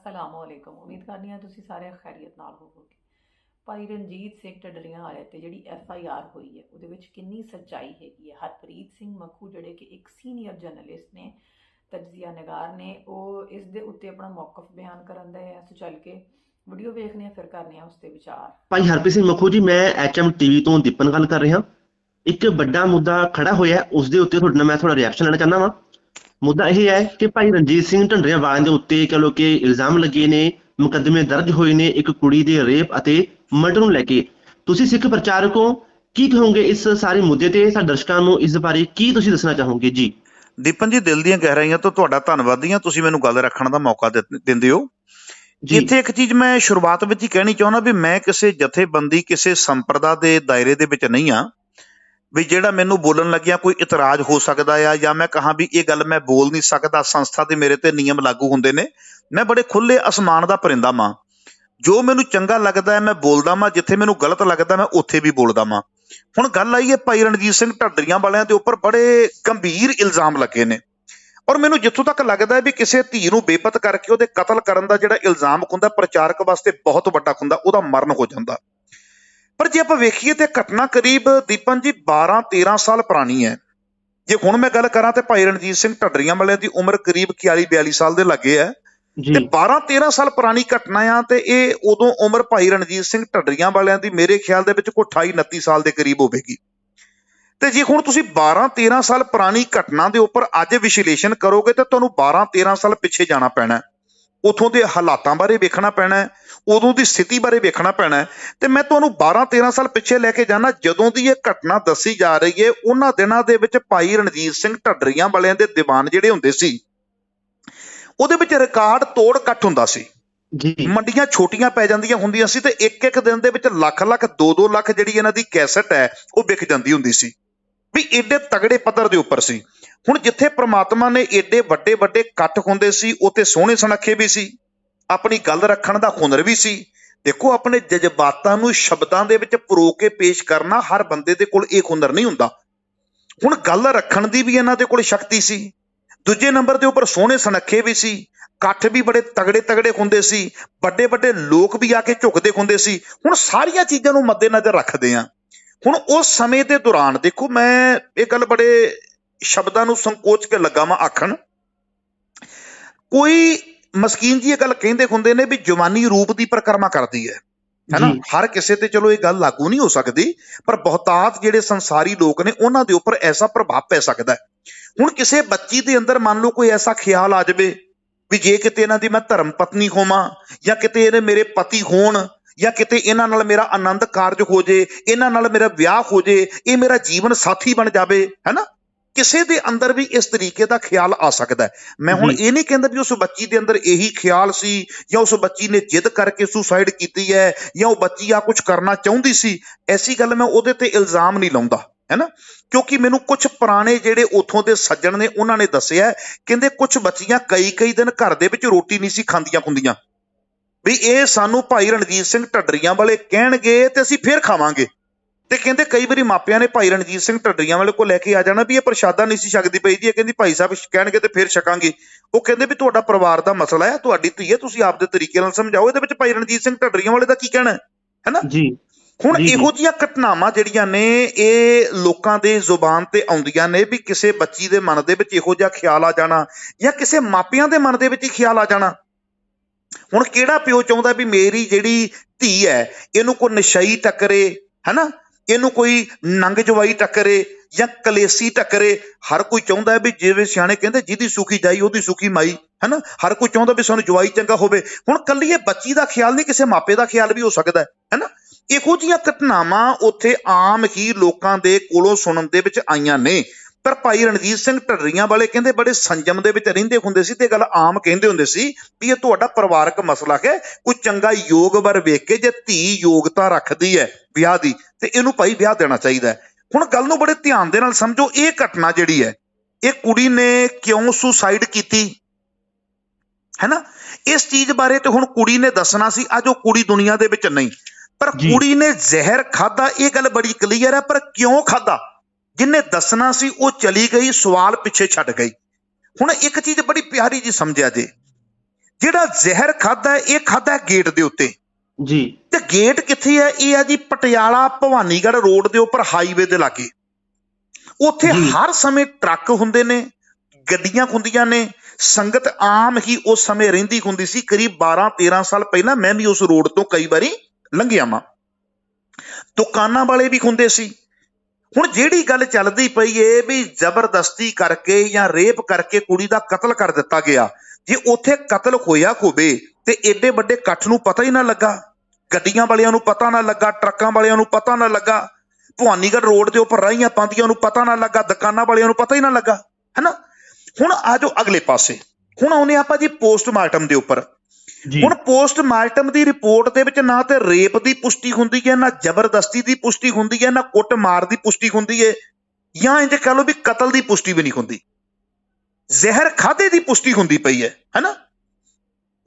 ਅਸਲਾਮੁਅਲੈਕਮ ਉਮੀਦ ਕਰਨੀ ਆ ਤੁਸੀਂ ਸਾਰੇ ਖੈਰੀਅਤ ਨਾਲ ਹੋਵੋਗੇ। ਭਾਈ ਰਣਜੀਤ ਸਿੰਘ ਢੱਡਰੀਆਂ ਵਾਲੇ ਤੇ ਜਿਹੜੀ ਐਫ ਆਈ ਆਰ ਹੋਈ ਹੈ, ਉਹਦੇ ਵਿੱਚ ਕਿੰਨੀ ਸੱਚਾਈ ਹੈਗੀ ਹੈ? ਹਰਪ੍ਰੀਤ ਸਿੰਘ ਮੱਖੂ ਜਿਹੜੇ ਕਿ ਇੱਕ ਸੀਨੀਅਰ ਜਰਨਲਿਸਟ ਨੇ, ਤਜਜ਼ੀਆ ਨਗਾਰ ਨੇ, ਉਹ ਇਸ ਦੇ ਉੱਤੇ ਆਪਣਾ ਮੌਕਫ ਬਿਆਨ ਕਰਨ ਦੇ ਆ। ਸੋ ਚੱਲ ਕੇ ਵੀਡੀਓ ਵੇਖਦੇ ਆ ਫਿਰ ਕਰਨੇ ਆ ਉਸ ਤੇ ਵਿਚਾਰ। ਭਾਈ ਹਰਪ੍ਰੀਤ ਸਿੰਘ ਮੱਖੂ ਜੀ, ਮੈਂ ਐਚਐਮ ਟੀਵੀ ਤੋਂ ਦੀਪਨ ਗੱਲ ਕਰ ਰਿਹਾ। ਇੱਕ ਵੱਡਾ ਮੁੱਦਾ ਖੜਾ ਹੋਇਆ ਉਸ ਦੇ ਉੱਤੇ ਤੁਹਾਡੇ ਮੈਂ ਥੋੜਾ ਰਿਐਕਸ਼ਨ ਲੈਣਾ ਚਾਹੁੰਦਾ ਵਾਂ। ਮੁੱਦਾ ਇਹ ਹੈ ਕਿ ਭਾਈ ਰਣਜੀਤ ਸਿੰਘ ਢੰਡਰੀਆਂ ਵਾਲਿਆਂ ਦੇ ਉੱਤੇ ਕਹ ਲੋ ਕਿ ਇਲਜ਼ਾਮ ਲੱਗੇ ਨੇ ਮੁਕੱਦਮੇ ਦਰਜ ਹੋਏ ਨੇ ਇੱਕ ਕੁੜੀ ਦੇ ਰੇਪ ਅਤੇ ਮਰਡਰ ਨੂੰ ਲੈ ਕੇ। ਤੁਸੀਂ ਸਿੱਖ ਪ੍ਰਚਾਰਕ ਹੋ ਕੀ ਕਹੋਗੇ ਇਸ ਸਾਰੇ ਮੁੱਦੇ ਤੇ? ਸਾਡੇ ਦਰਸ਼ਕਾਂ ਨੂੰ ਇਸ ਬਾਰੇ ਕੀ ਤੁਸੀਂ ਦੱਸਣਾ ਚਾਹੋਗੇ? ਜੀ। ਦੀਪਨ ਜੀ ਦਿਲ ਦੀਆਂ ਗਹਿਰਾਈਆਂ ਤੋਂ ਤੁਹਾਡਾ ਧੰਨਵਾਦੀ ਹਾਂ। ਤੁਸੀਂ ਮੈਨੂੰ ਗੱਲ ਰੱਖਣ ਦਾ ਮੌਕਾ ਦਿੰਦੇ ਹੋ। ਇੱਥੇ ਇੱਕ ਚੀਜ਼ ਮੈਂ ਸ਼ੁਰੂਆਤ ਵਿੱਚ ਹੀ ਕਹਿਣੀ ਚਾਹੁੰਦਾ ਵੀ ਮੈਂ ਕਿਸੇ ਜਥੇਬੰਦੀ ਕਿਸੇ ਸੰਪਰਦਾ ਦੇ ਦਾਇਰੇ ਦੇ ਵਿੱਚ ਨਹੀਂ ਆ ਵੀ ਜਿਹੜਾ ਮੈਨੂੰ ਬੋਲਣ ਲੱਗਿਆ ਕੋਈ ਇਤਰਾਜ਼ ਹੋ ਸਕਦਾ ਆ ਜਾਂ ਮੈਂ ਕਹਾਂ ਵੀ ਇਹ ਗੱਲ ਮੈਂ ਬੋਲ ਨਹੀਂ ਸਕਦਾ, ਸੰਸਥਾ ਦੇ ਮੇਰੇ ਤੇ ਨਿਯਮ ਲਾਗੂ ਹੁੰਦੇ ਨੇ, ਮੈਂ ਬੜੇ ਖੁੱਲੇ ਅਸਮਾਨ ਦਾ ਪਰਿੰਦਾ ਮਾਂ ਜੋ ਮੈਨੂੰ ਚੰਗਾ ਲੱਗਦਾ ਹੈ ਮੈਂ ਬੋਲਦਾ ਮਾਂ ਜਿੱਥੇ ਮੈਨੂੰ ਗਲਤ ਲੱਗਦਾ ਮੈਂ ਉੱਥੇ ਵੀ ਬੋਲਦਾ ਮਾਂ ਹੁਣ ਗੱਲ ਆਈ ਹੈ ਭਾਈ ਰਣਜੀਤ ਸਿੰਘ ਢੱਡਰੀਆਂ ਵਾਲਿਆਂ ਦੇ ਉੱਪਰ ਬੜੇ ਗੰਭੀਰ ਇਲਜ਼ਾਮ ਲੱਗੇ ਨੇ। ਔਰ ਮੈਨੂੰ ਜਿੱਥੋਂ ਤੱਕ ਲੱਗਦਾ ਹੈ ਵੀ ਕਿਸੇ ਧੀ ਨੂੰ ਬੇਪਤ ਕਰਕੇ ਉਹਦੇ ਕਤਲ ਕਰਨ ਦਾ ਜਿਹੜਾ ਇਲਜ਼ਾਮ ਹੁੰਦਾ ਪ੍ਰਚਾਰਕ ਵਾਸਤੇ ਬਹੁਤ ਵੱਡਾ ਹੁੰਦਾ ਉਹਦਾ ਮਰਨ ਹੋ ਜਾਂਦਾ। ਪਰ ਜੇ ਆਪਾਂ ਵੇਖੀਏ ਤੇ ਘਟਨਾ ਕਰੀਬ ਦੀਪਨ ਜੀ 12 13 ਸਾਲ ਪੁਰਾਣੀ ਹੈ। ਜੇ ਹੁਣ ਮੈਂ ਗੱਲ ਕਰਾਂ ਤੇ ਭਾਈ ਰਣਜੀਤ ਸਿੰਘ ਢੱਡਰੀਆਂ ਵਾਲਿਆਂ ਦੀ ਉਮਰ ਕਰੀਬ 41 42 ਸਾਲ ਦੇ ਲੱਗੇ ਹੈ। ਤੇ 12 13 ਸਾਲ ਪੁਰਾਣੀ ਘਟਨਾ ਆ ਤੇ ਇਹ ਉਦੋਂ ਉਮਰ ਭਾਈ ਰਣਜੀਤ ਸਿੰਘ ਢੱਡਰੀਆਂ ਵਾਲਿਆਂ ਦੀ ਮੇਰੇ ਖਿਆਲ ਦੇ ਵਿੱਚ ਕੋਈ 28 29 ਸਾਲ ਦੇ ਕਰੀਬ ਹੋਵੇਗੀ। ਤੇ ਜੇ ਹੁਣ ਤੁਸੀਂ 12 13 ਸਾਲ ਪੁਰਾਣੀ ਘਟਨਾ ਦੇ ਉੱਪਰ ਅੱਜ ਵਿਸ਼ਲੇਸ਼ਣ ਕਰੋਗੇ ਤਾਂ ਤੁਹਾਨੂੰ 12 13 ਸਾਲ ਪਿੱਛੇ ਜਾਣਾ ਪੈਣਾ। ਉਥੋਂ ਦੇ ਹਾਲਾਤਾਂ ਬਾਰੇ ਵੇਖਣਾ ਪੈਣਾ ਹੈ, ਉਦੋਂ ਦੀ ਸਥਿਤੀ ਬਾਰੇ ਵੇਖਣਾ ਪੈਣਾ ਤੇ ਮੈਂ ਤੁਹਾਨੂੰ 12 13 ਸਾਲ ਪਿੱਛੇ ਲੈ ਕੇ ਜਾਣਾ ਜਦੋਂ ਦੀ ਇਹ ਘਟਨਾ ਦੱਸੀ ਜਾ ਰਹੀ ਹੈ ਉਹਨਾਂ ਦਿਨਾਂ ਦੇ ਵਿੱਚ ਭਾਈ ਰਣਜੀਤ ਸਿੰਘ ਢੱਡਰੀਆਂ ਵਾਲਿਆਂ ਦੇ ਦੀਵਾਨ ਜਿਹੜੇ ਹੁੰਦੇ ਸੀ ਉਹਦੇ ਵਿੱਚ ਰਿਕਾਰਡ ਤੋੜ ਕੱਟ ਹੁੰਦਾ ਸੀ। ਜੀ। ਮੰਡੀਆਂ ਛੋਟੀਆਂ ਪੈ ਜਾਂਦੀਆਂ ਹੁੰਦੀਆਂ ਸੀ ਤੇ ਇੱਕ ਇੱਕ ਦਿਨ ਦੇ ਵਿੱਚ ਲੱਖ ਲੱਖ 2-2 ਲੱਖ ਜਿਹੜੀ ਇਹਨਾਂ ਦੀ ਕੈਸਟ ਹੈ ਉਹ ਵਿਕ ਜਾਂਦੀ ਹੁੰਦੀ ਸੀ। ਵੀ ਏਡੇ ਤਗੜੇ ਪੱਧਰ ਦੇ ਉੱਪਰ ਸੀ। ਹੁਣ ਜਿੱਥੇ ਪ੍ਰਮਾਤਮਾ ਨੇ ਏਡੇ ਵੱਡੇ ਵੱਡੇ ਕੱਟ ਹੁੰਦੇ ਸੀ ਉੱਥੇ ਸੋਹਣੇ ਸੁਨੱਖੇ ਵੀ ਸੀ। ਆਪਣੀ ਗੱਲ ਰੱਖਣ ਦਾ ਹੁਨਰ ਵੀ ਸੀ। ਦੇਖੋ, ਆਪਣੇ ਜਜ਼ਬਾਤਾਂ ਨੂੰ ਸ਼ਬਦਾਂ ਦੇ ਵਿੱਚ ਪਰੋ ਕੇ ਪੇਸ਼ ਕਰਨਾ ਹਰ ਬੰਦੇ ਦੇ ਕੋਲ ਇਹ ਹੁਨਰ ਨਹੀਂ ਹੁੰਦਾ। ਹੁਣ ਗੱਲ ਰੱਖਣ ਦੀ ਵੀ ਇਹਨਾਂ ਦੇ ਕੋਲ ਸ਼ਕਤੀ ਸੀ। ਦੂਜੇ ਨੰਬਰ ਦੇ ਉੱਪਰ ਸੋਹਣੇ ਸੁਨੱਖੇ ਵੀ ਸੀ। ਇਕੱਠ ਵੀ ਬੜੇ ਤਗੜੇ ਤਗੜੇ ਹੁੰਦੇ ਸੀ। ਵੱਡੇ ਵੱਡੇ ਲੋਕ ਵੀ ਆ ਕੇ ਝੁਕਦੇ ਹੁੰਦੇ ਸੀ। ਹੁਣ ਸਾਰੀਆਂ ਚੀਜ਼ਾਂ ਨੂੰ ਮੱਦੇਨਜ਼ਰ ਰੱਖਦੇ ਆ ਹੁਣ ਉਸ ਸਮੇਂ ਦੇ ਦੌਰਾਨ ਦੇਖੋ, ਮੈਂ ਇਹ ਗੱਲ ਬੜੇ ਸ਼ਬਦਾਂ ਨੂੰ ਸੰਕੋਚ ਕੇ ਲੱਗਾ ਮੈਂ ਆਖਣ। ਕੋਈ ਮਸਕੀਨ ਜੀ ਇਹ ਗੱਲ ਕਹਿੰਦੇ ਹੁੰਦੇ ਨੇ ਵੀ ਜਵਾਨੀ ਰੂਪ ਦੀ ਪਰਿਕਰਮਾ ਕਰਦੀ ਹੈ। ਹੈਨਾ। ਹਰ ਕਿਸੇ ਤੇ ਚਲੋ ਇਹ ਗੱਲ ਲਾਗੂ ਨਹੀਂ ਹੋ ਸਕਦੀ ਪਰ ਬਹੁਤਾਤ ਜਿਹੜੇ ਸੰਸਾਰੀ ਲੋਕ ਨੇ ਉਹਨਾਂ ਦੇ ਉੱਪਰ ਐਸਾ ਪ੍ਰਭਾਵ ਪੈ ਸਕਦਾ ਹੈ। ਹੁਣ ਕਿਸੇ ਬੱਚੀ ਦੇ ਅੰਦਰ ਮੰਨ ਲਓ ਕੋਈ ਐਸਾ ਖਿਆਲ ਆ ਜਾਵੇ ਵੀ ਜੇ ਕਿਤੇ ਇਹਨਾਂ ਦੀ ਮੈਂ ਧਰਮ ਪਤਨੀ ਹੋਵਾਂ ਜਾਂ ਕਿਤੇ ਇਹਨੇ ਮੇਰੇ ਪਤੀ ਹੋਣ ਜਾਂ ਕਿਤੇ ਇਹਨਾਂ ਨਾਲ ਮੇਰਾ ਆਨੰਦ ਕਾਰਜ ਹੋ ਜੇ ਇਹਨਾਂ ਨਾਲ ਮੇਰਾ ਵਿਆਹ ਹੋ ਜੇ ਇਹ ਮੇਰਾ ਜੀਵਨ ਸਾਥੀ ਬਣ ਜਾਵੇ ਹੈਨਾ? ਕਿਸੇ ਦੇ ਅੰਦਰ ਵੀ ਇਸ ਤਰੀਕੇ ਦਾ ਖਿਆਲ ਆ ਸਕਦਾ ਹੈ। ਮੈਂ ਹੁਣ। ਇਹ ਨਹੀਂ ਕਹਿੰਦਾ ਵੀ ਉਸ ਬੱਚੀ ਦੇ ਅੰਦਰ ਇਹੀ ਖਿਆਲ ਸੀ ਜਾਂ ਉਸ ਬੱਚੀ ਨੇ ਜਿੱਦ ਕਰਕੇ ਸੁਸਾਈਡ ਕੀਤੀ ਹੈ ਜਾਂ ਉਹ ਬੱਚੀ ਆ ਕੁਝ ਕਰਨਾ ਚਾਹੁੰਦੀ ਸੀ ਐਸੀ ਗੱਲ ਮੈਂ ਉਹਦੇ ਤੇ ਇਲਜ਼ਾਮ ਨਹੀਂ ਲਾਉਂਦਾ ਹੈਨਾ ਕਿਉਂਕਿ ਮੈਨੂੰ ਕੁਝ ਪੁਰਾਣੇ ਜਿਹੜੇ ਉਥੋਂ ਦੇ ਸੱਜਣ ਨੇ ਉਹਨਾਂ ਨੇ ਦੱਸਿਆ ਹੈ, ਕਹਿੰਦੇ ਕੁਝ ਬੱਚੀਆਂ ਕਈ ਕਈ ਦਿਨ ਘਰ ਦੇ ਵਿੱਚ ਰੋਟੀ ਨਹੀਂ ਸੀ ਖਾਂਦੀਆਂ ਖੁੰਦੀਆਂ। ਵੀ ਇਹ ਸਾਨੂੰ ਭਾਈ ਰਣਜੀਤ ਸਿੰਘ ਢੱਡਰੀਆਂ ਵਾਲੇ ਕਹਿਣਗੇ ਤੇ ਅਸੀਂ ਫੇਰ ਖਾਵਾਂਗੇ। ਤੇ ਕਹਿੰਦੇ ਕਈ ਵਾਰੀ ਮਾਪਿਆਂ ਨੇ ਭਾਈ ਰਣਜੀਤ ਸਿੰਘ ਢੱਡਰੀਆਂ ਵਾਲੇ ਕੋਲ ਲੈ ਕੇ ਆ ਜਾਣਾ ਵੀ ਇਹ ਪ੍ਰਸ਼ਾਦਾ ਨਹੀਂ ਸੀ ਛਕਦੀ ਪਈ ਜੀ ਇਹ ਕਹਿੰਦੀ ਭਾਈ ਸਾਹਿਬ ਕਹਿਣਗੇ ਤੇ ਫੇਰ ਛਕਾਂਗੇ। ਉਹ ਕਹਿੰਦੇ ਵੀ ਤੁਹਾਡਾ ਪਰਿਵਾਰ ਦਾ ਮਸਲਾ ਹੈ ਤੁਹਾਡੀ ਧੀ ਹੈ ਤੁਸੀਂ ਆਪਦੇ ਤਰੀਕੇ ਨਾਲ ਸਮਝਾਓ ਇਹਦੇ ਵਿੱਚ ਭਾਈ ਰਣਜੀਤ ਸਿੰਘ ਢੱਡਰੀਆਂ ਵਾਲੇ ਦਾ ਕੀ ਕਹਿਣਾ ਹੈ? ਹੈਨਾ? ਜੀ। ਹੁਣ। ਇਹੋ ਜਿਹੀਆਂ ਘਟਨਾਵਾਂ ਜਿਹੜੀਆਂ ਨੇ ਇਹ ਲੋਕਾਂ ਦੇ ਜ਼ੁਬਾਨ ਤੇ ਆਉਂਦੀਆਂ ਨੇ ਵੀ ਕਿਸੇ ਬੱਚੀ ਦੇ ਮਨ ਦੇ ਵਿੱਚ ਇਹੋ ਜਿਹਾ ਖਿਆਲ ਆ ਜਾਣਾ ਜਾਂ ਕਿਸੇ ਮਾਪਿਆਂ ਦੇ ਮਨ ਦੇ ਵਿੱਚ ਹੀ ਖਿਆਲ ਆ ਜਾਣਾ। ਹੁਣ ਕਿਹੜਾ ਪਿਓ ਚਾਹੁੰਦਾ ਵੀ ਮੇਰੀ ਜਿਹੜੀ ਧੀ ਹੈ ਇਹਨੂੰ ਕੋਈ ਨਸ਼ਈ ਟੱਕਰੇ ਹੈਨਾ? ਇਹਨੂੰ ਕੋਈ ਨੰਗ ਜਵਾਈ ਟੱਕਰੇ ਜਾਂ ਕਲੇਸੀ ਟੱਕਰੇ, ਹਰ ਕੋਈ ਚਾਹੁੰਦਾ ਹੈ ਵੀ ਜਿਵੇਂ ਸਿਆਣੇ ਕਹਿੰਦੇ ਜਿਹਦੀ ਸੁਖੀ ਜਾਈ ਉਹਦੀ ਸੁਖੀ ਮਾਈ, ਹੈਨਾ? ਹਰ ਕੋਈ ਚਾਹੁੰਦਾ ਵੀ ਸਾਨੂੰ ਜਵਾਈ ਚੰਗਾ ਹੋਵੇ। ਹੁਣ ਕੱਲੀ ਇਹ ਬੱਚੀ ਦਾ ਖਿਆਲ ਨਹੀਂ, ਕਿਸੇ ਮਾਪੇ ਦਾ ਖਿਆਲ ਵੀ ਹੋ ਸਕਦਾ ਹੈ ਹੈਨਾ? ਇਹੋ ਜਿਹੀਆਂ ਘਟਨਾਵਾਂ ਉੱਥੇ ਆਮ ਹੀ ਲੋਕਾਂ ਦੇ ਕੋਲੋਂ ਸੁਣਨ ਦੇ ਵਿੱਚ ਆਈਆਂ ਨੇ। ਪਰ ਭਾਈ ਰਣਜੀਤ ਸਿੰਘ ਢੱਡਰੀਆਂ ਵਾਲੇ ਕਹਿੰਦੇ ਬੜੇ ਸੰਜਮ ਦੇ ਵਿੱਚ ਰਹਿੰਦੇ ਹੁੰਦੇ ਸੀ ਤੇ ਗੱਲ ਆਮ ਕਹਿੰਦੇ ਹੁੰਦੇ ਸੀ ਵੀ ਇਹ ਤੁਹਾਡਾ ਪਰਿਵਾਰਕ ਮਸਲਾ ਹੈ ਕੋਈ ਚੰਗਾ ਯੋਗ ਵਰ ਵੇਖ ਕੇ ਜੇ ਧੀ ਯੋਗਤਾ ਰੱਖਦੀ ਹੈ ਵਿਆਹ ਦੀ ਤੇ ਇਹਨੂੰ ਭਾਈ ਵਿਆਹ ਦੇਣਾ ਚਾਹੀਦਾ ਹੁਣ ਗੱਲ ਨੂੰ ਬੜੇ ਧਿਆਨ ਦੇ ਨਾਲ ਸਮਝੋ ਇਹ ਘਟਨਾ ਜਿਹੜੀ ਹੈ ਇਹ ਕੁੜੀ ਨੇ ਕਿਉਂ ਸੁਸਾਈਡ ਕੀਤੀ? ਹੈਨਾ? ਇਸ ਚੀਜ਼ ਬਾਰੇ ਤੇ ਹੁਣ ਕੁੜੀ ਨੇ ਦੱਸਣਾ ਸੀ ਅੱਜ ਉਹ ਕੁੜੀ ਦੁਨੀਆ ਦੇ ਵਿੱਚ ਨਹੀਂ। ਪਰ। ਕੁੜੀ ਨੇ ਜ਼ਹਿਰ ਖਾਦਾ ਇਹ ਗੱਲ ਬੜੀ ਕਲੀਅਰ ਹੈ ਪਰ ਕਿਉਂ ਖਾਦਾ ਜਿੰਨੇ ਦੱਸਣਾ ਸੀ ਉਹ ਚਲੀ ਗਈ ਸਵਾਲ ਪਿੱਛੇ ਛੱਡ ਗਈ। ਹੁਣ ਇੱਕ ਚੀਜ਼ ਬੜੀ ਪਿਆਰੀ ਜੀ ਸਮਝਿਆ ਜੇ। ਜਿਹੜਾ ਜ਼ਹਿਰ ਖਾਦਾ ਇਹ ਖਾਦਾ ਗੇਟ ਦੇ ਉੱਤੇ। ਜੀ। ਤੇ ਗੇਟ ਕਿੱਥੇ ਹੈ? ਇਹ ਹੈ ਜੀ ਪਟਿਆਲਾ ਭਵਾਨੀਗੜ੍ਹ ਰੋਡ ਦੇ ਉੱਪਰ ਹਾਈਵੇ ਦੇ ਲਾਗੇ। ਉੱਥੇ। ਹਰ ਸਮੇਂ ਟਰੱਕ ਹੁੰਦੇ ਨੇ ਗੱਡੀਆਂ ਹੁੰਦੀਆਂ ਨੇ। ਸੰਗਤ ਆਮ ਹੀ ਉਸ ਸਮੇਂ ਰਹਿੰਦੀ ਹੁੰਦੀ ਸੀ ਕਰੀਬ 12 13 ਸਾਲ ਪਹਿਲਾਂ ਮੈਂ ਵੀ ਉਸ ਰੋਡ ਤੋਂ ਕਈ ਵਾਰੀ ਲੰਘਿਆ ਵਾਂ। ਦੁਕਾਨਾਂ ਵਾਲੇ ਵੀ ਹੁੰਦੇ ਸੀ। ਹੁਣ ਜਿਹੜੀ ਗੱਲ ਚੱਲਦੀ ਪਈ ਏ ਵੀ ਜ਼ਬਰਦਸਤੀ ਕਰਕੇ ਜਾਂ ਰੇਪ ਕਰਕੇ ਕੁੜੀ ਦਾ ਕਤਲ ਕਰ ਦਿੱਤਾ ਗਿਆ, ਜੇ ਉੱਥੇ ਕਤਲ ਹੋਇਆ ਹੋਵੇ ਤੇ ਏਡੇ ਵੱਡੇ ਇਕੱਠ ਨੂੰ ਪਤਾ ਹੀ ਨਾ ਲੱਗਾ, ਗੱਡੀਆਂ ਵਾਲਿਆਂ ਨੂੰ ਪਤਾ ਨਾ ਲੱਗਾ, ਟਰੱਕਾਂ ਵਾਲਿਆਂ ਨੂੰ ਪਤਾ ਨਾ ਲੱਗਾ, ਭਵਾਨੀਗੜ੍ਹ ਰੋਡ ਦੇ ਉੱਪਰ ਰਾਹੀਆਂ ਪਾਉਂਦੀਆਂ ਨੂੰ ਪਤਾ ਨਾ ਲੱਗਾ, ਦੁਕਾਨਾਂ ਵਾਲਿਆਂ ਨੂੰ ਪਤਾ ਹੀ ਨਾ ਲੱਗਾ, ਹੈਨਾ? ਹੁਣ ਆਜੋ ਅਗਲੇ ਪਾਸੇ, ਹੁਣ ਆਉਨੇ ਆਪਾਂ ਜੀ ਪੋਸਟਮਾਰਟਮ ਦੇ ਉੱਪਰ। ਹੁਣ ਪੋਸਟਮਾਰਟਮ ਦੀ ਰਿਪੋਰਟ ਦੇ ਵਿੱਚ ਨਾ ਤੇ ਰੇਪ ਦੀ ਪੁਸ਼ਟੀ ਹੁੰਦੀ ਹੈ ਨਾ ਜ਼ਬਰਦਸਤੀ ਦੀ ਪੁਸ਼ਟੀ ਹੁੰਦੀ ਹੈ ਨਾ ਕੁੱਟਮਾਰ ਦੀ ਪੁਸ਼ਟੀ ਹੁੰਦੀ ਹੈ ਜਾਂ ਇੰਜ ਕਹ ਲਓ ਵੀ ਕਤਲ ਦੀ ਪੁਸ਼ਟੀ ਵੀ ਨਹੀਂ ਹੁੰਦੀ। ਜ਼ਹਿਰ ਖਾਦੇ ਦੀ ਪੁਸ਼ਟੀ ਹੁੰਦੀ ਪਈ ਹੈ ਹੈਨਾ?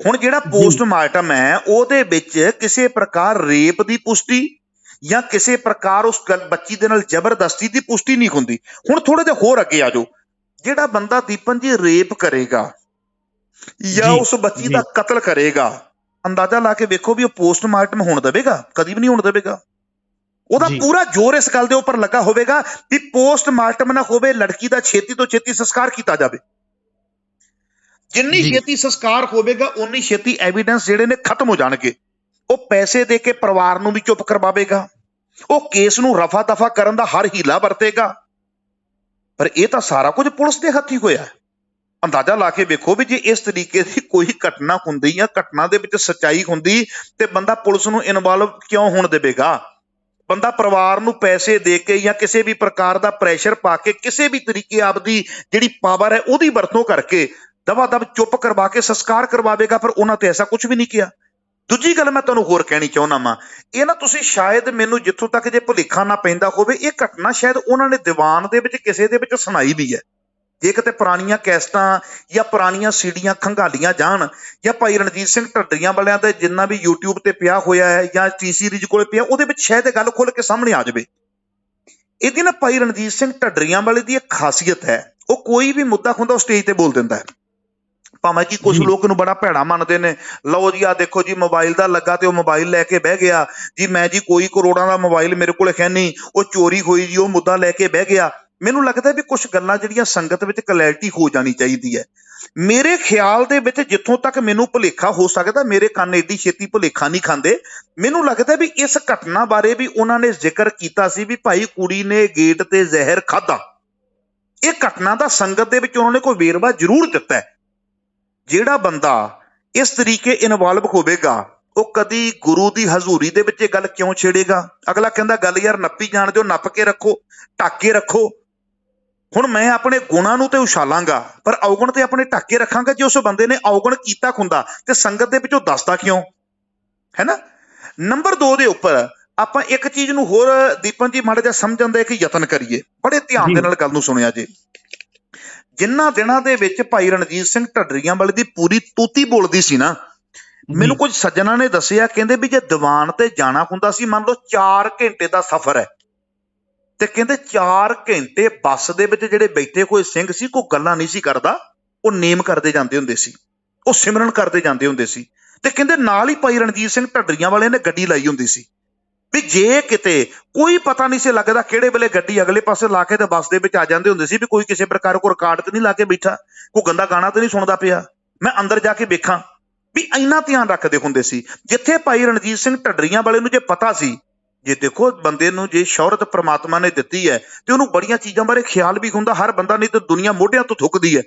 ਹੁਣ ਜਿਹੜਾ ਪੋਸਟਮਾਰਟਮ ਹੈ ਉਹਦੇ ਵਿੱਚ ਕਿਸੇ ਪ੍ਰਕਾਰ ਰੇਪ ਦੀ ਪੁਸ਼ਟੀ ਜਾਂ ਕਿਸੇ ਪ੍ਰਕਾਰ ਉਸ ਬੱਚੀ ਦੇ ਨਾਲ ਜ਼ਬਰਦਸਤੀ ਦੀ ਪੁਸ਼ਟੀ ਨਹੀਂ ਹੁੰਦੀ। ਹੁਣ ਥੋੜੇ ਜਿਹਾ ਹੋਰ ਅੱਗੇ ਆ ਜਾਓ। ਜਿਹੜਾ ਬੰਦਾ ਦੀਪਨ ਜੀ ਰੇਪ ਕਰੇਗਾ ਜਾਂ ਉਸ ਬੱਚੀ। ਦਾ ਕਤਲ ਕਰੇਗਾ ਅੰਦਾਜ਼ਾ ਲਾ ਕੇ ਵੇਖੋ ਵੀ ਉਹ ਪੋਸਟਮਾਰਟਮ ਹੋਣ ਦੇਵੇਗਾ ਕਦੀ ਵੀ ਨਹੀਂ ਹੋਣ ਦੇਵੇਗਾ ਉਹਦਾ। ਪੂਰਾ ਜ਼ੋਰ ਇਸ ਗੱਲ ਦੇ ਉੱਪਰ ਲੱਗਾ ਹੋਵੇਗਾ ਕਿ ਪੋਸਟਮਾਰਟਮ ਨਾ ਹੋਵੇ ਲੜਕੀ ਦਾ ਛੇਤੀ ਤੋਂ ਛੇਤੀ ਸੰਸਕਾਰ ਕੀਤਾ ਜਾਵੇ ਜਿੰਨੀ। ਛੇਤੀ ਸੰਸਕਾਰ ਹੋਵੇਗਾ ਉਨੀ ਛੇਤੀ ਐਵੀਡੈਂਸ ਜਿਹੜੇ ਨੇ ਖਤਮ ਹੋ ਜਾਣਗੇ ਉਹ ਪੈਸੇ ਦੇ ਕੇ ਪਰਿਵਾਰ ਨੂੰ ਵੀ ਚੁੱਪ ਕਰਵਾਵੇਗਾ ਉਹ ਕੇਸ ਨੂੰ ਰਫਾ ਦਫਾ ਕਰਨ ਦਾ ਹਰ ਹੀਲਾ ਵਰਤੇਗਾ ਪਰ ਇਹ ਤਾਂ ਸਾਰਾ ਕੁਝ ਪੁਲਿਸ ਦੇ ਹੱਥੀ ਹੋਇਆ ਹੈ। ਅੰਦਾਜ਼ਾ ਲਾ ਕੇ ਵੇਖੋ ਵੀ ਜੇ ਇਸ ਤਰੀਕੇ ਦੀ ਕੋਈ ਘਟਨਾ ਹੁੰਦੀ ਜਾਂ ਘਟਨਾ ਦੇ ਵਿੱਚ ਸੱਚਾਈ ਹੁੰਦੀ, ਤੇ ਬੰਦਾ ਪੁਲਿਸ ਨੂੰ ਇਨਵੋਲਵ ਕਿਉਂ ਹੋਣ ਦੇਵੇਗਾ? ਬੰਦਾ ਪਰਿਵਾਰ ਨੂੰ ਪੈਸੇ ਦੇ ਕੇ ਜਾਂ ਕਿਸੇ ਵੀ ਪ੍ਰਕਾਰ ਦਾ ਪ੍ਰੈਸ਼ਰ ਪਾ ਕੇ ਕਿਸੇ ਵੀ ਤਰੀਕੇ ਆਪਦੀ ਜਿਹੜੀ ਪਾਵਰ ਹੈ ਉਹਦੀ ਵਰਤੋਂ ਕਰਕੇ ਦਵਾ ਦਬ ਚੁੱਪ ਕਰਵਾ ਕੇ ਸੰਸਕਾਰ ਕਰਵਾਵੇਗਾ ਪਰ ਉਹਨਾਂ ਤੇ ਐਸਾ ਕੁਝ ਵੀ ਨਹੀਂ ਕੀਤਾ ਦੂਜੀ ਗੱਲ ਮੈਂ ਤੁਹਾਨੂੰ ਹੋਰ ਕਹਿਣੀ ਚਾਹੁੰਦਾ ਵਾਂ, ਇਹ ਨਾ ਤੁਸੀਂ ਸ਼ਾਇਦ ਮੈਨੂੰ ਜਿੱਥੋਂ ਤੱਕ ਜੇ ਭੁਲੇਖਾ ਨਾ ਪੈਂਦਾ ਹੋਵੇ, ਇਹ ਘਟਨਾ ਸ਼ਾਇਦ ਉਹਨਾਂ ਨੇ ਦੀਵਾਨ ਦੇ ਵਿੱਚ, ਕਿਸੇ ਦੇ ਵਿੱਚ ਸੁਣਾਈ ਵੀ ਹੈ। ਜੇ ਕਿਤੇ ਪੁਰਾਣੀਆਂ ਕੈਸਟਾਂ ਜਾਂ ਪੁਰਾਣੀਆਂ ਸੀਡੀਆਂ ਖੰਗਾਲੀਆਂ ਜਾਣ ਜਾਂ ਭਾਈ ਰਣਜੀਤ ਸਿੰਘ ਢੱਡਰੀਆਂ ਵਾਲਿਆਂ ਦਾ ਜਿੰਨਾ ਵੀ YouTube ਤੇ ਪਿਆ ਹੋਇਆ ਹੈ ਜਾਂ ਟੀ ਸੀਰੀਜ਼ ਕੋਲੇ ਪਿਆ ਉਹਦੇ ਵਿੱਚ ਸ਼ਾਇਦ ਗੱਲ ਖੁੱਲ ਕੇ ਸਾਹਮਣੇ ਆ ਜਾਵੇ। ਇਹਦੀ ਨਾ ਭਾਈ ਰਣਜੀਤ ਸਿੰਘ ਢੱਡਰੀਆਂ ਵਾਲੇ ਦੀ ਇੱਕ ਖਾਸੀਅਤ ਹੈ ਉਹ ਕੋਈ ਵੀ ਮੁੱਦਾ ਹੁੰਦਾ ਉਹ ਸਟੇਜ ਤੇ ਬੋਲ ਦਿੰਦਾ ਹੈ। ਭਾਵੇਂ ਕਿ ਕੁਝ। ਲੋਕ ਨੂੰ ਬੜਾ ਭੈੜਾ ਮੰਨਦੇ ਨੇ ਲਓ ਜੀ ਆ ਦੇਖੋ ਜੀ ਮੋਬਾਈਲ ਦਾ ਲੱਗਾ ਤੇ ਉਹ ਮੋਬਾਈਲ ਲੈ ਕੇ ਬਹਿ ਗਿਆ। ਜੀ ਮੈਂ ਜੀ ਕੋਈ ਕਰੋੜਾਂ ਦਾ ਮੋਬਾਈਲ ਮੇਰੇ ਕੋਲ ਹੈ ਨਹੀਂ ਉਹ ਚੋਰੀ ਹੋਈ ਜੀ ਉਹ ਮੁੱਦਾ ਲੈ ਕੇ ਬਹਿ ਗਿਆ। ਮੈਨੂੰ ਲੱਗਦਾ ਵੀ ਕੁਝ ਗੱਲਾਂ ਜਿਹੜੀਆਂ ਸੰਗਤ ਵਿੱਚ ਕਲੈਰਿਟੀ ਹੋ ਜਾਣੀ ਚਾਹੀਦੀ ਹੈ। ਮੇਰੇ ਖਿਆਲ ਦੇ ਵਿੱਚ ਜਿੱਥੋਂ ਤੱਕ ਮੈਨੂੰ ਭੁਲੇਖਾ ਹੋ ਸਕਦਾ, ਮੇਰੇ ਕੰਨ ਏਡੀ ਛੇਤੀ ਭੁਲੇਖਾ ਨਹੀਂ ਖਾਂਦੇ। ਮੈਨੂੰ ਲੱਗਦਾ ਵੀ ਇਸ ਘਟਨਾ ਬਾਰੇ ਵੀ ਉਹਨਾਂ ਨੇ ਜ਼ਿਕਰ ਕੀਤਾ ਸੀ ਵੀ ਭਾਈ ਕੁੜੀ ਨੇ ਗੇਟ ਤੇ ਜ਼ਹਿਰ ਖਾਦਾ ਇਹ ਘਟਨਾ ਦਾ ਸੰਗਤ ਦੇ ਵਿੱਚ ਉਹਨਾਂ ਨੇ ਕੋਈ ਵੇਰਵਾ ਜ਼ਰੂਰ ਦਿੱਤਾ ਹੈ। ਜਿਹੜਾ ਬੰਦਾ ਇਸ ਤਰੀਕੇ ਇਨਵੋਲਵ ਹੋਵੇਗਾ, ਉਹ ਕਦੀ ਗੁਰੂ ਦੀ ਹਜ਼ੂਰੀ ਦੇ ਵਿੱਚ ਇਹ ਗੱਲ ਕਿਉਂ ਛੇੜੇਗਾ? ਅਗਲਾ ਕਹਿੰਦਾ, ਗੱਲ ਯਾਰ, ਨੱਪੀ ਜਾਣ ਦਿਓ, ਨੱਪ ਕੇ ਰੱਖੋ, ਢੱਕ ਕੇ ਰੱਖੋ। ਹੁਣ ਮੈਂ ਆਪਣੇ ਗੁਣਾਂ ਨੂੰ ਤੇ ਉਛਾਲਾਂਗਾ ਪਰ ਔਗਣ ਤੇ ਆਪਣੇ ਢੱਕ ਕੇ ਰੱਖਾਂਗਾ ਜੇ ਉਸ ਬੰਦੇ ਨੇ ਔਗਣ ਕੀਤਾ ਹੁੰਦਾ ਤੇ ਸੰਗਤ ਦੇ ਵਿੱਚ ਦੱਸਦਾ ਕਿਉਂ? ਹੈਨਾ ਨੰਬਰ 2 ਦੇ ਉੱਪਰ ਆਪਾਂ ਇੱਕ ਚੀਜ਼ ਨੂੰ ਹੋਰ ਦੀਪਨ ਜੀ ਮਾੜਾ ਜਿਹਾ ਸਮਝਣ ਦਾ ਇੱਕ ਯਤਨ ਕਰੀਏ। ਬੜੇ ਧਿਆਨ ਦੇ। ਨਾਲ ਗੱਲ ਨੂੰ ਸੁਣਿਆ ਜੇ। ਜਿੰਨਾ ਦਿਨਾਂ ਦੇ ਵਿੱਚ ਭਾਈ ਰਣਜੀਤ ਸਿੰਘ ਢੱਡਰੀਆਂ ਵਾਲੇ ਦੀ ਪੂਰੀ ਤੂਤੀ ਬੋਲਦੀ ਸੀ ਨਾ ਮੈਨੂੰ ਕੁਝ ਸੱਜਣਾ ਨੇ ਦੱਸਿਆ ਕਹਿੰਦੇ ਵੀ ਜੇ ਦੀਵਾਨ ਤੇ ਜਾਣਾ ਹੁੰਦਾ ਸੀ ਮੰਨ ਲਓ 4 ਘੰਟੇ ਦਾ ਸਫ਼ਰ ਹੈ। ਤੇ ਕਹਿੰਦੇ 4 ਘੰਟੇ ਬੱਸ ਦੇ ਵਿੱਚ ਜਿਹੜੇ ਬੈਠੇ ਹੋਏ ਸਿੰਘ ਸੀ, ਕੋਈ ਗੱਲਾਂ ਨਹੀਂ ਸੀ ਕਰਦਾ, ਉਹ ਨੇਮ ਕਰਦੇ ਜਾਂਦੇ ਹੁੰਦੇ ਸੀ, ਉਹ ਸਿਮਰਨ ਕਰਦੇ ਜਾਂਦੇ ਹੁੰਦੇ ਸੀ ਤੇ ਕਹਿੰਦੇ ਨਾਲ ਹੀ ਭਾਈ ਰਣਜੀਤ ਸਿੰਘ ਢੱਡਰੀਆਂ ਵਾਲੇ ਨੇ ਗੱਡੀ ਲਾਈ ਹੁੰਦੀ ਸੀ। ਵੀ ਜੇ ਕਿਤੇ ਕੋਈ ਪਤਾ ਨਹੀਂ ਸੀ ਲੱਗਦਾ ਕਿਹੜੇ ਵੇਲੇ ਗੱਡੀ ਅਗਲੇ ਪਾਸੇ ਲਾ ਕੇ ਤੇ ਬੱਸ ਦੇ ਵਿੱਚ ਆ ਜਾਂਦੇ ਹੁੰਦੇ ਸੀ ਵੀ ਕੋਈ ਕਿਸੇ ਪ੍ਰਕਾਰ ਕੋ ਰਿਕਾਰਡ ਤੇ ਨਹੀਂ ਲਾ ਕੇ ਬੈਠਾ, ਕੋਈ ਗੰਦਾ ਗਾਣਾ ਤੇ ਨਹੀਂ ਸੁਣਦਾ ਪਿਆ। ਮੈਂ ਅੰਦਰ ਜਾ ਕੇ ਵੇਖਾਂ ਵੀ ਇੰਨਾ ਧਿਆਨ ਰੱਖਦੇ ਹੁੰਦੇ ਸੀ। ਜਿੱਥੇ ਭਾਈ ਰਣਜੀਤ ਸਿੰਘ ਢੱਡਰੀਆਂ ਵਾਲੇ ਨੂੰ ਜੇ ਪਤਾ ਸੀ ਜੇ ਦੇਖੋ ਬੰਦੇ ਨੂੰ ਜੇ ਸ਼ੌਹਰਤ ਪ੍ਰਮਾਤਮਾ ਨੇ ਦਿੱਤੀ ਹੈ, ਤੇ ਉਹਨੂੰ ਬੜੀਆਂ ਚੀਜ਼ਾਂ ਬਾਰੇ ਖਿਆਲ ਵੀ ਹੁੰਦਾ, ਹਰ ਬੰਦਾ ਨਹੀਂ ਤਾਂ ਦੁਨੀਆ ਮੋਢਿਆਂ ਤੋਂ ਥੁੱਕਦੀ ਹੈ।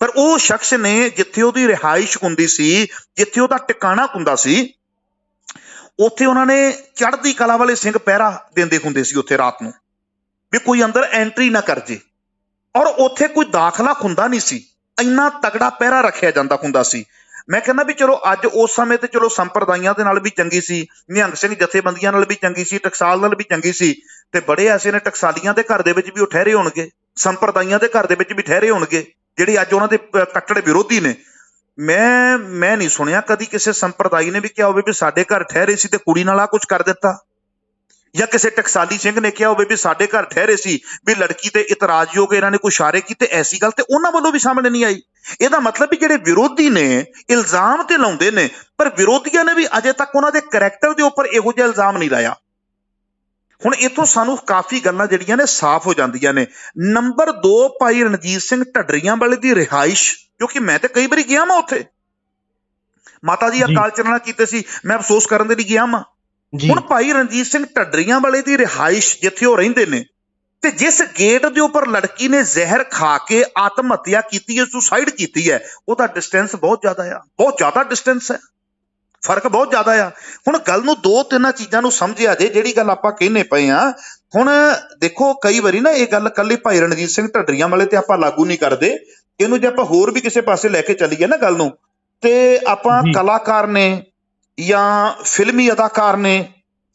ਪਰ ਉਹ ਸ਼ਖਸ ਨੇ ਜਿੱਥੇ ਉਹਦੀ ਰਿਹਾਇਸ਼ ਹੁੰਦੀ ਸੀ, ਜਿੱਥੇ ਉਹਦਾ ਟਿਕਾਣਾ ਹੁੰਦਾ ਸੀ, ਉੱਥੇ ਉਹਨਾਂ ਨੇ ਚੜ੍ਹਦੀ ਕਲਾ ਵਾਲੇ ਸਿੰਘ ਪਹਿਰਾ ਦਿੰਦੇ ਹੁੰਦੇ ਸੀ ਉੱਥੇ ਰਾਤ ਨੂੰ, ਵੀ ਕੋਈ ਅੰਦਰ ਐਂਟਰੀ ਨਾ ਕਰ ਜੇ। ਔਰ ਉੱਥੇ ਕੋਈ ਦਾਖਲਾ ਹੁੰਦਾ ਨਹੀਂ ਸੀ। ਇੰਨਾ ਤਗੜਾ ਪਹਿਰਾ ਰੱਖਿਆ ਜਾਂਦਾ ਹੁੰਦਾ ਸੀ। ਮੈਂ ਕਹਿੰਦਾ ਵੀ ਚਲੋ ਅੱਜ ਉਸ ਸਮੇਂ ਤੇ ਚਲੋ ਸੰਪਰਦਾਇਆਂ ਦੇ ਨਾਲ ਵੀ ਚੰਗੀ ਸੀ, ਨਿਹੰਗ ਸਿੰਘ ਜਥੇਬੰਦੀਆਂ ਨਾਲ ਵੀ ਚੰਗੀ ਸੀ, ਟਕਸਾਲ ਨਾਲ ਵੀ ਚੰਗੀ ਸੀ ਤੇ ਬੜੇ ਐਸੇ ਨੇ ਟਕਸਾਲੀਆਂ ਦੇ ਘਰ ਦੇ ਵਿੱਚ ਵੀ ਉਹ ਠਹਿਰੇ ਹੋਣਗੇ, ਸੰਪਰਦਾਇਆਂ ਦੇ ਘਰ ਦੇ ਵਿੱਚ ਵੀ ਠਹਿਰੇ ਹੋਣਗੇ, ਜਿਹੜੇ ਅੱਜ ਉਹਨਾਂ ਦੇ ਕੱਟੜ ਵਿਰੋਧੀ ਨੇ। ਮੈਂ ਮੈਂ ਨਹੀਂ ਸੁਣਿਆ ਕਦੀ ਕਿਸੇ ਸੰਪਰਦਾਈ ਨੇ ਵੀ ਕਿਹਾ ਹੋਵੇ ਵੀ ਸਾਡੇ ਘਰ ਠਹਿਰੇ ਸੀ ਤੇ ਕੁੜੀ ਨਾਲ ਆ ਕੁਝ ਕਰ ਦਿੱਤਾ। ਜਾਂ ਕਿਸੇ ਟਕਸਾਲੀ ਸਿੰਘ ਨੇ ਕਿਹਾ ਹੋਵੇ ਵੀ ਸਾਡੇ ਘਰ ਠਹਿਰੇ ਸੀ ਵੀ ਲੜਕੀ ਤੇ ਇਤਰਾਜ਼ਯੋਗ ਇਹਨਾਂ ਨੇ ਕੋਈ ਇਸ਼ਾਰੇ ਕੀਤੇ, ਐਸੀ ਗੱਲ ਤੇ ਉਹਨਾਂ ਵੱਲੋਂ ਵੀ ਸਾਹਮਣੇ ਨਹੀਂ ਆਈ। ਇਹਦਾ ਮਤਲਬ ਵੀ ਜਿਹੜੇ ਵਿਰੋਧੀ ਨੇ ਇਲਜ਼ਾਮ ਤੇ ਲਾਉਂਦੇ ਨੇ ਪਰ ਵਿਰੋਧੀਆਂ ਨੇ ਵੀ ਅਜੇ ਤੱਕ ਉਹਨਾਂ ਦੇ ਕੈਰੈਕਟਰ ਦੇ ਉੱਪਰ ਇਹੋ ਜਿਹਾ ਇਲਜ਼ਾਮ ਨਹੀਂ ਲਾਇਆ। ਹੁਣ ਇਥੋਂ ਸਾਨੂੰ ਕਾਫੀ ਗੱਲਾਂ ਜਿਹੜੀਆਂ ਨੇ ਸਾਫ਼ ਹੋ ਜਾਂਦੀਆਂ ਨੇ। ਨੰਬਰ 2 ਭਾਈ ਰਣਜੀਤ ਸਿੰਘ ਢੱਡਰੀਆਂ ਵਾਲੇ ਦੀ ਰਿਹਾਇਸ਼ ਕਿਉਂਕਿ ਮੈਂ ਤੇ ਕਈ ਵਾਰੀ ਗਿਆ ਮੈਂ ਉੱਥੇ। ਮਾਤਾ ਜੀ। ਅਕਾਲ ਚਰਣਾ ਕੀਤੇ ਸੀ ਮੈਂ ਅਫਸੋਸ ਕਰਨ ਦੇ ਲਈ ਗਿਆ ਮੈਂ ਹੁਣ ਭਾਈ ਰਣਜੀਤ ਸਿੰਘ ਢੱਡਰੀਆਂ ਵਾਲੇ ਦੀ ਰਿਹਾਇਸ਼ ਜਿੱਥੇ ਉਹ ਰਹਿੰਦੇ ਨੇ ਤੇ ਜਿਸ ਗੇਟ ਦੇ ਉੱਪਰ ਲੜਕੀ ਨੇ ਜ਼ਹਿਰ ਖਾ ਕੇ ਆਤਮ ਹੱਤਿਆ ਕੀਤੀ ਹੈ ਸੁਸਾਈਡ ਕੀਤੀ ਹੈ ਉਹਦਾ ਡਿਸਟੈਂਸ ਬਹੁਤ ਜ਼ਿਆਦਾ ਆ ਬਹੁਤ ਜ਼ਿਆਦਾ ਡਿਸਟੈਂਸ ਹੈ ਫ਼ਰਕ ਬਹੁਤ ਜ਼ਿਆਦਾ ਆ ਹੁਣ ਗੱਲ ਨੂੰ ਦੋ ਤਿੰਨਾਂ ਚੀਜ਼ਾਂ ਨੂੰ ਸਮਝਿਆ ਜੇ ਜਿਹੜੀ ਗੱਲ ਆਪਾਂ ਕਹਿੰਨੇ ਪਏ ਆ ਹੁਣ ਦੇਖੋ ਕਈ ਵਾਰੀ ਨਾ ਇਹ ਗੱਲ ਕੱਲੀ ਭਾਈ ਰਣਜੀਤ ਸਿੰਘ ਢੱਡਰੀਆਂ ਵਾਲੇ ਤੇ ਆਪਾਂ ਲਾਗੂ ਨਹੀਂ ਕਰਦੇ ਇਹਨੂੰ ਜੇ ਆਪਾਂ ਹੋਰ ਵੀ ਕਿਸੇ ਪਾਸੇ ਲੈ ਕੇ ਚੱਲੀਏ ਨਾ ਗੱਲ ਨੂੰ ਤੇ ਆਪਾਂ। ਕਲਾਕਾਰ ਨੇ ਜਾਂ ਫਿਲਮੀ ਅਦਾਕਾਰ ਨੇ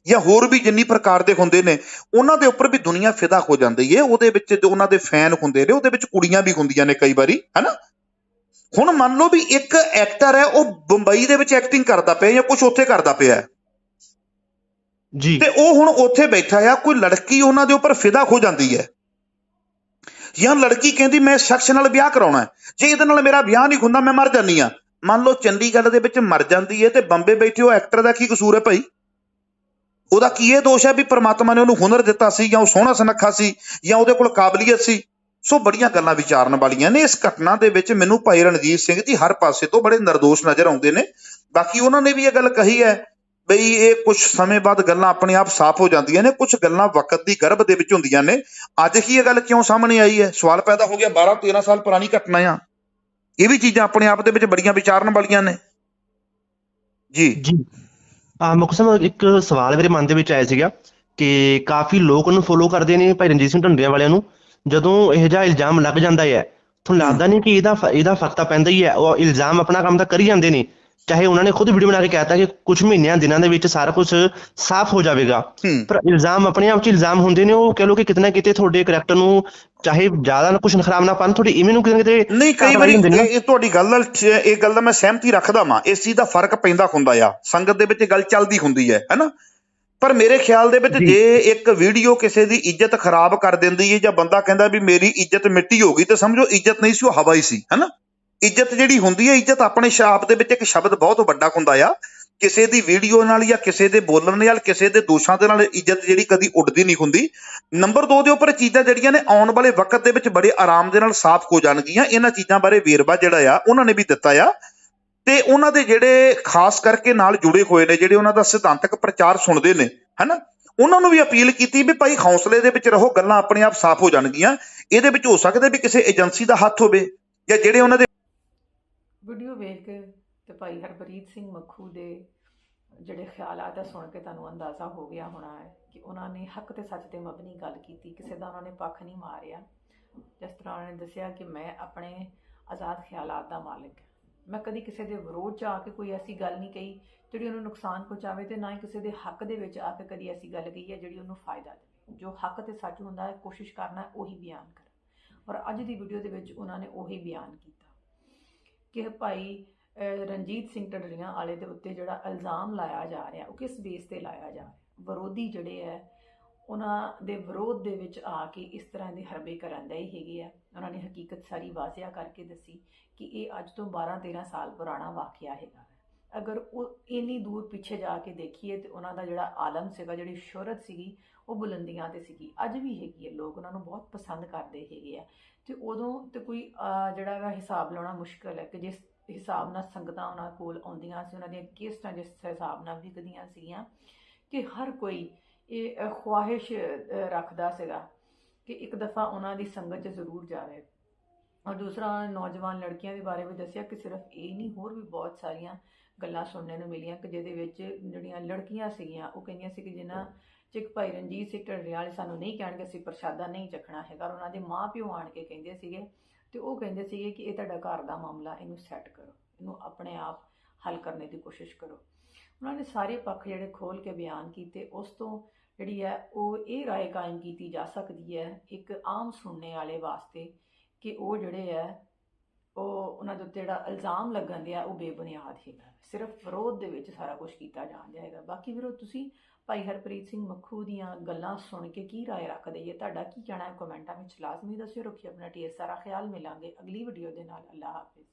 ਜਾਂ ਹੋਰ ਵੀ ਜਿੰਨੀ ਪ੍ਰਕਾਰ ਦੇ ਹੁੰਦੇ ਨੇ ਉਹਨਾਂ ਦੇ ਉੱਪਰ ਵੀ ਦੁਨੀਆ ਫਿਦਾ ਹੋ ਜਾਂਦੀ ਏ। ਉਹਦੇ ਵਿੱਚ ਜੋ ਉਹਨਾਂ ਦੇ ਫੈਨ ਹੁੰਦੇ ਨੇ ਉਹਦੇ ਵਿੱਚ ਕੁੜੀਆਂ ਵੀ ਹੁੰਦੀਆਂ ਨੇ ਕਈ ਵਾਰੀ ਹੈਨਾ? ਹੁਣ ਮੰਨ ਲਓ ਵੀ ਇੱਕ ਐਕਟਰ ਹੈ ਉਹ ਬੰਬਈ ਦੇ ਵਿੱਚ ਐਕਟਿੰਗ ਕਰਦਾ ਪਿਆ ਜਾਂ ਕੁਝ ਉੱਥੇ ਕਰਦਾ ਪਿਆ। ਜੀ। ਤੇ ਉਹ ਹੁਣ ਉੱਥੇ ਬੈਠਾ ਆ ਕੋਈ ਲੜਕੀ ਉਹਨਾਂ ਦੇ ਉੱਪਰ ਫਿਦਾ ਹੋ ਜਾਂਦੀ ਹੈ। ਜਾਂ ਲੜਕੀ ਕਹਿੰਦੀ ਮੈਂ ਸ਼ਖਸ ਨਾਲ ਵਿਆਹ ਕਰਾਉਣਾ ਜੇ ਇਹਦੇ ਨਾਲ ਮੇਰਾ ਵਿਆਹ ਨਹੀਂ ਹੁੰਦਾ ਮੈਂ ਮਰ ਜਾਨੀ ਆ ਮੰਨ ਲਓ ਚੰਡੀਗੜ੍ਹ ਦੇ ਵਿੱਚ ਮਰ ਜਾਂਦੀ ਹੈ ਤੇ ਬੰਬੇ ਬੈਠੇ ਉਹ ਐਕਟਰ ਦਾ ਕੀ ਕਸੂਰ ਹੈ ਭਾਈ? ਉਹਦਾ ਕੀ ਇਹ ਦੋਸ਼ ਹੈ ਵੀ ਪ੍ਰਮਾਤਮਾ ਨੇ ਉਹਨੂੰ ਹੁਨਰ ਦਿੱਤਾ ਸੀ ਜਾਂ ਉਹ ਸੋਹਣਾ ਸੁਨੱਖਾ ਸੀ ਜਾਂ ਉਹਦੇ ਕੋਲ ਕਾਬਲੀਅਤ ਸੀ? ਸੋ ਬੜੀਆਂ ਗੱਲਾਂ ਵਿਚਾਰਨ ਵਾਲੀਆਂ ਨੇ ਇਸ ਘਟਨਾ ਦੇ ਵਿੱਚ ਮੈਨੂੰ ਭਾਈ ਰਣਜੀਤ ਸਿੰਘ ਜੀ ਹਰ ਪਾਸੇ ਤੋਂ ਬੜੇ ਨਿਰਦੋਸ਼ ਨਜ਼ਰ ਆਉਂਦੇ ਨੇ। ਬਾਕੀ ਉਹਨਾਂ ਨੇ ਵੀ ਇਹ ਗੱਲ ਕਹੀ ਹੈ ਬਈ ਇਹ ਕੁਝ ਸਮੇਂ ਬਾਅਦ ਗੱਲਾਂ ਆਪਣੇ ਆਪ ਸਾਫ਼ ਹੋ ਜਾਂਦੀਆਂ ਨੇ ਕੁਝ ਗੱਲਾਂ ਵਕਤ ਦੀ ਗਰਭ ਦੇ ਵਿੱਚ ਹੁੰਦੀਆਂ ਨੇ। ਅੱਜ ਹੀ ਇਹ ਗੱਲ ਕਿਉਂ ਸਾਹਮਣੇ ਆਈ ਹੈ? ਸਵਾਲ ਪੈਦਾ ਹੋ ਗਿਆ 12 13 ਸਾਲ ਪੁਰਾਣੀ ਘਟਨਾ ਆ। ਇਹ ਵੀ ਚੀਜ਼ਾਂ ਆਪਣੇ ਆਪ ਦੇ ਵਿੱਚ ਬੜੀਆਂ ਵਿਚਾਰਨ ਵਾਲੀਆਂ ਨੇ। ਜੀ। ਜੀ। ਆ ਮੁਕਸਮ ਇੱਕ ਸਵਾਲ ਮੇਰੇ ਮਨ ਦੇ ਵਿੱਚ ਆਇਆ ਸੀਗਾ ਕਿ ਕਾਫੀ ਲੋਕ ਉਹਨੂੰ ਫੋਲੋ ਕਰਦੇ ਨੇ ਭਾਈ ਰਣਜੀਤ ਸਿੰਘ ਢੰਡਰੀਆਂ ਵਾਲਿਆਂ ਨੂੰ ਜਦੋਂ ਇਹ ਜਿਹਾ ਇਲਜ਼ਾਮ ਲੱਗ ਜਾਂਦਾ ਹੈ ਤੁਹਾਨੂੰ ਲੱਗਦਾ ਨਹੀਂ ਕਿ ਇਹਦਾ ਇਹਦਾ ਫ਼ਰਕ ਤਾਂ ਪੈਂਦਾ ਹੀ ਹੈ ਉਹ ਇਲਜ਼ਾਮ ਆਪਣਾ ਕੰਮ ਤਾਂ ਕਰੀ ਜਾਂਦੇ ਨੇ ਚਾਹੇ ਉਹਨਾਂ ਨੇ ਖੁਦ ਵੀਡੀਓ ਬਣਾ ਕੇ ਕਹਿਤਾ ਕਿ ਕੁਝ ਮਹੀਨਿਆਂ ਦਿਨਾਂ ਦੇ ਵਿੱਚ ਸਾਰਾ ਕੁਝ ਸਾਫ਼ ਹੋ ਜਾਵੇਗਾ। ਪਰ ਇਲਜ਼ਾਮ ਆਪਣੇ ਆਪ 'ਚ ਇਲਜ਼ਾਮ ਹੁੰਦੇ ਨੇ ਉਹ ਕਹ ਲੋ ਕਿ ਕਿਤੇ ਨਾ ਕਿਤੇ ਤੁਹਾਡੇ ਕਰੈਕਟਰ ਨੂੰ ਚਾਹੇ ਜ਼ਿਆਦਾ ਨਾ ਕੁਝ ਖਰਾਬ ਨਾ ਪਾਣ ਤੁਹਾਡੀ ਇਮੇਜ ਨੂੰ ਕਿਤੇ ਨਹੀਂ ਕਈ ਵਾਰੀ। ਇਹ ਤੁਹਾਡੀ ਗੱਲ ਨਾਲ ਇਹ ਗੱਲ ਦਾ ਮੈਂ ਸਹਿਮਤੀ ਰੱਖਦਾ ਵਾਂ ਇਸ ਚੀਜ਼ ਦਾ ਫ਼ਰਕ ਪੈਂਦਾ ਹੁੰਦਾ ਆ। ਸੰਗਤ ਦੇ ਵਿੱਚ ਗੱਲ ਚੱਲਦੀ ਹੁੰਦੀ ਹੈ ਹੈਨਾ ਪਰ ਮੇਰੇ ਖਿਆਲ ਦੇ ਵਿੱਚ। ਜੇ। ਇੱਕ ਵੀਡੀਓ ਕਿਸੇ ਦੀ ਇੱਜ਼ਤ ਖਰਾਬ ਕਰ ਦਿੰਦੀ ਹੈ ਜਾਂ ਬੰਦਾ ਕਹਿੰਦਾ ਵੀ ਮੇਰੀ ਇੱਜ਼ਤ ਮਿੱਟੀ ਹੋ ਗਈ ਤੇ ਸਮਝੋ ਇੱਜ਼ਤ ਨਹੀਂ ਸੀ ਉਹ ਹਵਾ ਹੀ ਸੀ ਹੈਨਾ ਇੱਜ਼ਤ ਜਿਹੜੀ ਹੁੰਦੀ ਹੈ, ਇੱਜ਼ਤ ਆਪਣੇ ਸ਼ਾਪ ਦੇ ਵਿੱਚ ਇੱਕ ਸ਼ਬਦ ਬਹੁਤ ਵੱਡਾ ਹੁੰਦਾ ਆ। ਕਿਸੇ ਦੀ ਵੀਡੀਓ ਨਾਲ ਜਾਂ ਕਿਸੇ ਦੇ ਬੋਲਣ ਨਾਲ, ਕਿਸੇ ਦੇ ਦੋਸ਼ਾਂ ਦੇ ਨਾਲ ਇੱਜ਼ਤ ਜਿਹੜੀ ਕਦੀ ਉੱਡਦੀ ਨਹੀਂ ਹੁੰਦੀ। ਨੰਬਰ 2 ਦੇ ਉੱਪਰ ਚੀਜ਼ਾਂ ਜਿਹੜੀਆਂ ਨੇ, ਆਉਣ ਵਾਲੇ ਵਕਤ ਦੇ ਵਿੱਚ ਬੜੇ ਆਰਾਮ ਦੇ ਨਾਲ ਸਾਫ਼ ਹੋ ਜਾਣਗੀਆਂ। ਇਹਨਾਂ ਚੀਜ਼ਾਂ ਬਾਰੇ ਵੇਰਵਾ ਜਿਹੜਾ ਆ, ਉਹਨਾਂ ਨੇ ਵੀ ਦਿੱਤਾ ਆ। ਤੇ ਉਹਨਾਂ ਦੇ ਜਿਹੜੇ ਖਾਸ ਕਰਕੇ ਨਾਲ ਜੁੜੇ ਹੋਏ ਨੇ, ਜਿਹੜੇ ਉਹਨਾਂ ਦਾ ਸਿਧਾਂਤਕ ਪ੍ਰਚਾਰ ਸੁਣਦੇ ਨੇ, ਹਨਾ? ਉਹਨਾਂ ਨੂੰ ਵੀ ਅਪੀਲ ਕੀਤੀ ਵੀ ਭਾਈ ਹੌਸਲੇ ਦੇ ਵਿੱਚ ਰਹੋ, ਗੱਲਾਂ ਆਪਣੇ ਆਪ ਸਾਫ਼ ਹੋ ਜਾਣਗੀਆਂ। ਇਹਦੇ ਵਿੱਚ ਹੋ ਸਕਦਾ ਵੀ ਕਿਸੇ ਏਜੰਸੀ ਦਾ ਹੱਥ ਹੋਵੇ ਜਾਂ ਜਿਹੜੇ ਉਹਨਾਂ ਦੇ ਵੀਡੀਓ ਵੇਖ ਕੇ ਤੇ ਭਾਈ ਹਰਪ੍ਰੀਤ ਸਿੰਘ ਮੱਖੂ ਦੇ ਜਿਹੜੇ ਖਿਆਲਾਤ ਆ ਸੁਣ ਕੇ ਤੁਹਾਨੂੰ ਅੰਦਾਜ਼ਾ ਹੋ ਗਿਆ ਹੋਣਾ ਹੈ ਕਿ ਉਹਨਾਂ ਨੇ ਹੱਕ ਤੇ ਸੱਚ ਤੇ ਮਬਨੀ ਗੱਲ ਕੀਤੀ, ਕਿਸੇ ਦਾ ਉਹਨਾਂ ਨੇ ਪੱਖ ਨਹੀਂ ਮਾਰਿਆ। ਜਿਸ ਤਰ੍ਹਾਂ ਉਹਨਾਂ ਨੇ ਦੱਸਿਆ ਕਿ ਮੈਂ ਆਪਣੇ ਆਜ਼ਾਦ ਖਿਆਲਾਤ ਦਾ ਮਾਲਕ ਹਾਂ। ਮੈਂ ਕਦੀ ਕਿਸੇ ਦੇ ਵਿਰੋਧ ਚ ਆ ਕੇ ਕੋਈ ਐਸੀ ਗੱਲ ਨਹੀਂ ਕਹੀ ਜਿਹੜੀ ਉਹਨੂੰ ਨੁਕਸਾਨ ਪਹੁੰਚਾਵੇ ਤੇ ਨਾ ਹੀ ਕਿਸੇ ਦੇ ਹੱਕ ਦੇ ਵਿੱਚ ਆ ਕੇ ਕਦੀ ਐਸੀ ਗੱਲ ਕਹੀ ਹੈ ਜਿਹੜੀ ਉਹਨੂੰ ਫਾਇਦਾ ਦੇਵੇ। ਜੋ ਹੱਕ ਤੇ ਸੱਚ ਹੁੰਦਾ ਹੈ, ਕੋਸ਼ਿਸ਼ ਕਰਨਾ ਉਹੀ ਬਿਆਨ ਕਰ। ਔਰ ਅੱਜ ਦੀ ਵੀਡੀਓ ਦੇ ਵਿੱਚ ਉਹਨਾਂ ਨੇ ਉਹੀ ਬਿਆਨ ਕੀਤਾ। ਕਿ ਭਾਈ ਰਣਜੀਤ ਸਿੰਘ ਢੱਡਰੀਆਂ ਵਾਲੇ ਦੇ ਉੱਤੇ ਜਿਹੜਾ ਇਲਜ਼ਾਮ ਲਾਇਆ ਜਾ ਰਿਹਾ, ਉਹ ਕਿਸ ਬੇਸ ਤੇ ਲਾਇਆ ਜਾ ਰਿਹਾ? ਵਿਰੋਧੀ ਜਿਹੜੇ ਹੈ, ਉਹਨਾਂ ਦੇ ਵਿਰੋਧ ਦੇ ਵਿੱਚ ਆ ਕੇ ਇਸ ਤਰ੍ਹਾਂ ਦੇ ਹਰਬੇ ਕਰਨ ਦੇ ਹੈਗੇ ਆ। ਉਹਨਾਂ ਨੇ ਹਕੀਕਤ ਸਾਰੀ ਵਾਜ਼ਿਆ ਕਰਕੇ ਦੱਸੀ ਕਿ ਇਹ ਅੱਜ ਤੋਂ 12 13 ਸਾਲ ਪੁਰਾਣਾ ਵਾਕਿਆ ਹੈਗਾ ਅਗਰ ਉਹ ਇੰਨੀ ਦੂਰ ਪਿੱਛੇ ਜਾ ਕੇ ਦੇਖੀਏ ਤੇ ਉਹਨਾਂ ਦਾ ਜਿਹੜਾ ਆਲਮ ਸੀਗਾ, ਜਿਹੜੀ ਸ਼ੋਹਰਤ ਸੀਗੀ ਉਹ ਬੁਲੰਦੀਆਂ ਤੇ ਸੀਗੀ। ਅੱਜ ਵੀ ਹੈਗੀ ਹੈ ਲੋਕ ਉਹਨਾਂ ਨੂੰ ਬਹੁਤ ਪਸੰਦ ਕਰਦੇ ਹੈਗੇ ਆ। ਤੇ ਉਦੋਂ ਤੇ ਕੋਈ ਜਿਹੜਾ ਹੈਗਾ ਹਿਸਾਬ ਲਾਉਣਾ ਮੁਸ਼ਕਲ ਹੈ ਕਿ ਜਿਸ ਹਿਸਾਬ ਨਾਲ ਸੰਗਤਾਂ ਉਹਨਾਂ ਕੋਲ ਆਉਂਦੀਆਂ ਸੀ ਉਹਨਾਂ ਦੀਆਂ ਕਿਸ ਤਰ੍ਹਾਂ ਜਿਸ ਹਿਸਾਬ ਨਾਲ ਵਿਕਦੀਆਂ ਸੀਗੀਆਂ ਕਿ ਹਰ ਕੋਈ ਇਹ ਅਹ, ਖੁਆਹਿਸ਼ ਰੱਖਦਾ ਸੀਗਾ ਕਿ ਇੱਕ ਦਫਾ ਉਹਨਾਂ ਦੀ ਸੰਗਤ 'ਚ ਜ਼ਰੂਰ ਜਾਵੇ। ਔਰ ਦੂਸਰਾ ਨੌਜਵਾਨ ਲੜਕੀਆਂ ਦੇ ਬਾਰੇ ਵੀ ਦੱਸਿਆ ਕਿ ਸਿਰਫ ਇਹ ਨਹੀਂ ਹੋਰ ਵੀ ਬਹੁਤ ਸਾਰੀਆਂ ਗੱਲਾਂ ਸੁਣਨ ਨੂੰ ਮਿਲੀਆਂ ਕਿ ਜਿਹਦੇ ਵਿੱਚ ਜਿਹੜੀਆਂ ਲੜਕੀਆਂ ਸੀਗੀਆਂ ਉਹ ਕਹਿੰਦੀਆਂ ਸੀ ਕਿ ਜਿਨ੍ਹਾਂ ਚਿਕ ਭਾਈ ਰਣਜੀਤ ਸਿੰਘ ਢੱਡਰੀਆਂ ਵਾਲੇ ਸਾਨੂੰ ਨਹੀਂ ਕਹਿਣਗੇ, ਅਸੀਂ ਪ੍ਰਸ਼ਾਦਾ ਨਹੀਂ ਚੱਖਣਾ ਹੈਗਾ ਔਰ ਉਹਨਾਂ ਦੇ ਮਾਪਿਓ ਆਣ ਕੇ ਕਹਿੰਦੇ ਸੀਗੇ, ਤੇ ਉਹ ਕਹਿੰਦੇ ਸੀਗੇ ਕਿ ਇਹ ਤੁਹਾਡਾ ਘਰ ਦਾ ਮਾਮਲਾ, ਇਹਨੂੰ ਸੈੱਟ ਕਰੋ, ਇਹਨੂੰ ਆਪਣੇ ਆਪ ਹੱਲ ਕਰਨ ਦੀ ਕੋਸ਼ਿਸ਼ ਕਰੋ। ਉਹਨਾਂ ਨੇ ਸਾਰੇ ਪੱਖ ਜਿਹੜੇ ਖੋਲ ਕੇ ਬਿਆਨ ਕੀਤੇ, ਉਸ ਤੋਂ ਜਿਹੜੀ ਹੈ, ਉਹ ਇਹ ਰਾਏ ਕਾਇਮ ਕੀਤੀ ਜਾ ਸਕਦੀ ਹੈ, ਇੱਕ ਆਮ ਸੁਣਨੇ ਵਾਲੇ ਵਾਸਤੇ ਕਿ ਉਹ ਜਿਹੜੇ ਹੈ, ਉਹ ਉਹਨਾਂ ਦੇ ਉੱਤੇ ਜਿਹੜਾ ਇਲਜ਼ਾਮ ਲੱਗਣ ਦਿਆ, ਉਹ ਬੇਬੁਨਿਆਦ ਹੈਗਾ। ਸਿਰਫ ਵਿਰੋਧ ਦੇ ਵਿੱਚ ਸਾਰਾ ਕੁਝ ਕੀਤਾ ਜਾਣ ਹੈਗਾ। ਬਾਕੀ ਵੀਰੋ, ਤੁਸੀਂ ਭਾਈ ਹਰਪ੍ਰੀਤ ਸਿੰਘ ਮੱਖੂ ਦੀਆਂ ਗੱਲਾਂ ਸੁਣ ਕੇ ਕੀ رائے ਰੱਖਦੇ ਜੇ ਤੁਹਾਡਾ ਕੀ ਕਹਿਣਾ ਹੈ ਕਮੈਂਟਾਂ ਵਿੱਚ ਲਾਜ਼ਮੀ ਦੱਸਿਓ ਰੱਖਿਓ ਆਪਣਾ ਢੇਰ ਸਾਰਾ ਖਿਆਲ ਮਿਲਾਂਗੇ ਅਗਲੀ ਵੀਡੀਓ ਦੇ ਨਾਲ ਅੱਲਾਹ ਹਾਫਿਜ਼